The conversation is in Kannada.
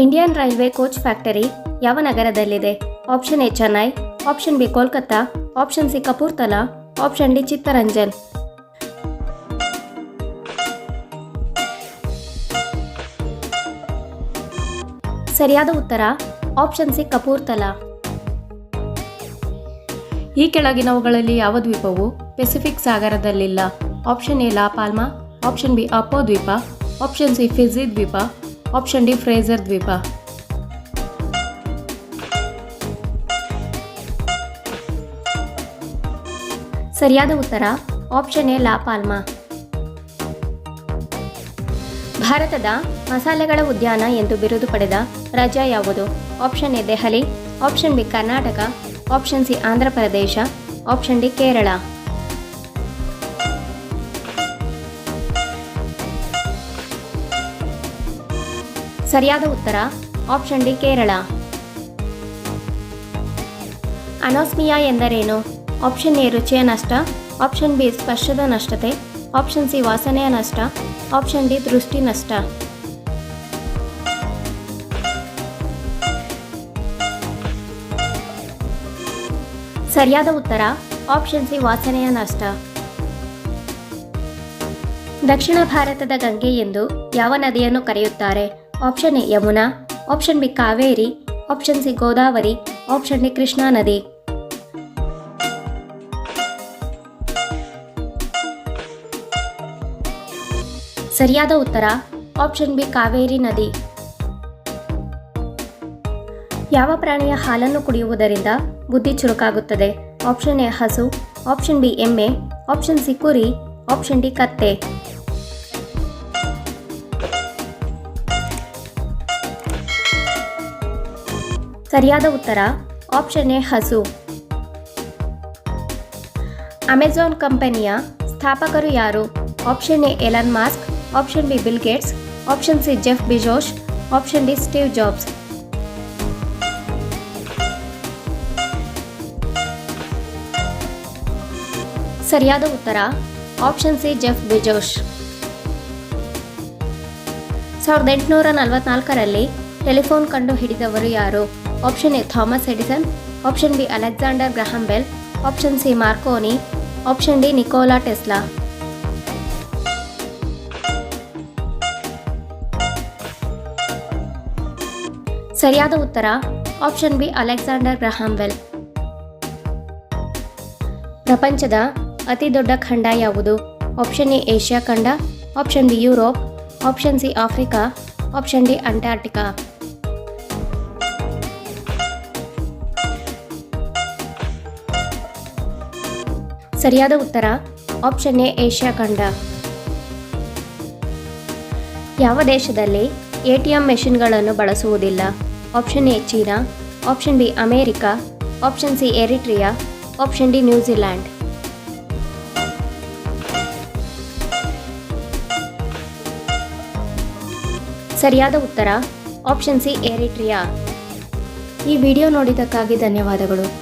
ಇಂಡಿಯನ್ ರೈಲ್ವೆ ಕೋಚ್ ಫ್ಯಾಕ್ಟರಿ ಯಾವ ನಗರದಲ್ಲಿದೆ? Option A Chennai option B Kolkata option C Kapurthala option D Chittaranjan ಸರಿಯಾದ ಉತ್ತರ ಆಪ್ಷನ್ ಸಿ ಕಪೂರ್ತಲಾ ಈ ಕೆಳಗಿನವುಗಳಲ್ಲಿ ಯಾವ ದ್ವೀಪವು Pacific ಸಾಗರದಲ್ಲಿಲ್ಲ. Option A La Palma option B Apo ದ್ವೀಪ ಆಪ್ಷನ್ ಸಿ ಫಿಜಿ ದ್ವೀಪ ಆಪ್ಷನ್ ಡಿ ಫ್ರೇಜರ್ ದ್ವೀಪ ಸರಿಯಾದ ಉತ್ತರ ಆಪ್ಷನ್ ಎ ಲಾ ಪಾಲ್ಮಾ ಭಾರತದ ಮಸಾಲೆಗಳ ಉದ್ಯಾನ ಎಂದು ಬಿರುದು ಪಡೆದ ರಾಜ್ಯ ಯಾವುದು? Option A Delhi. Option B Karnataka. Option C Andhra Pradesh. Option D Kerala. ಸರಿಯಾದ ಉತ್ತರ, ಆಪ್ಷನ್ ಡಿ ಕೇರಳ. ಅನಾಸ್ಮಿಯಾ ಎಂದರೇನು? ಆಪ್ಷನ್ ಎ ರುಚಿಯ ನಷ್ಟ, ಆಪ್ಷನ್ ಬಿ ಸ್ಪರ್ಶದ ನಷ್ಟತೆ, ಆಪ್ಷನ್ ಸಿ ವಾಸನೆಯ ನಷ್ಟ, ಆಪ್ಷನ್ ಡಿ ದೃಷ್ಟಿ ನಷ್ಟ. ಸರಿಯಾದ ಉತ್ತರ, ಆಪ್ಷನ್ ಸಿ ವಾಸನೆಯ ನಷ್ಟ. ದಕ್ಷಿಣ ಭಾರತದ ಗಂಗೆ ಎಂದು ಯಾವ ನದಿಯನ್ನು ಕರೆಯುತ್ತಾರೆ? Option A Yamuna, option B Kaveri, option C Godavari, option D Krishna ನದಿ. ಸರಿಯಾದ ಉತ್ತರ, ಆಪ್ಷನ್ ಬಿ ಕಾವೇರಿ ನದಿ. ಯಾವ ಪ್ರಾಣಿಯ ಹಾಲನ್ನು ಕುಡಿಯುವುದರಿಂದ ಬುದ್ಧಿ ಚುರುಕಾಗುತ್ತದೆ? ಆಪ್ಷನ್ ಎ ಹಸು, ಆಪ್ಷನ್ ಬಿ ಎಮ್ಮೆ, ಆಪ್ಷನ್ ಸಿ ಕುರಿ, ಆಪ್ಷನ್ ಡಿ ಕತ್ತೆ. ಸರಿಯಾದ ಉತ್ತರ ಆಪ್ಷನ್ ಎ, ಹಸು. ಅಮೆಜಾನ್ ಕಂಪನಿಯ ಸ್ಥಾಪಕರು ಯಾರು? Option A Elon Musk option B Bill Gates option C Jeff Bezos option D Steve Jobs ಸರಿಯಾದ ಉತ್ತರ ಆಪ್ಷನ್ ಸಿ ಜೆಫ್ ಬಿಜೋಶ್ ಸಾವಿರದ ಎಂಟುನೂರ ನಲವತ್ನಾಲ್ಕರಲ್ಲಿ ಟೆಲಿಫೋನ್ ಕಂಡು ಹಿಡಿದವರು ಯಾರು? Option A Thomas Edison option B Alexander Graham Bell option C Marconi option D Nikola Tesla ಸರಿಯಾದ ಉತ್ತರ option B Alexander Graham Bell ಪ್ರಪಂಚದ ಅತಿ ದೊಡ್ಡ ಖಂಡ ಯಾವುದು ಆಪ್ಷನ್ ಎ ಏಷ್ಯಾ ಖಂಡ option B Europe option C Africa option D Antarctica ಸರಿಯಾದ ಉತ್ತರ ಆಪ್ಷನ್ ಎ, ಏಷ್ಯಾ ಖಂಡ. ಯಾವ ದೇಶದಲ್ಲಿ ಎ ಟಿ ಎಂ ಮೆಷಿನ್ಗಳನ್ನು ಬಳಸುವುದಿಲ್ಲ? Option A, China option B, America option C, Eritrea option D, New Zealand. ಸರಿಯಾದ ಉತ್ತರ ಆಪ್ಷನ್ ಸಿ, ಎರಿಟ್ರಿಯಾ. ಈ ವಿಡಿಯೋ ನೋಡಿದ್ದಕ್ಕಾಗಿ ಧನ್ಯವಾದಗಳು.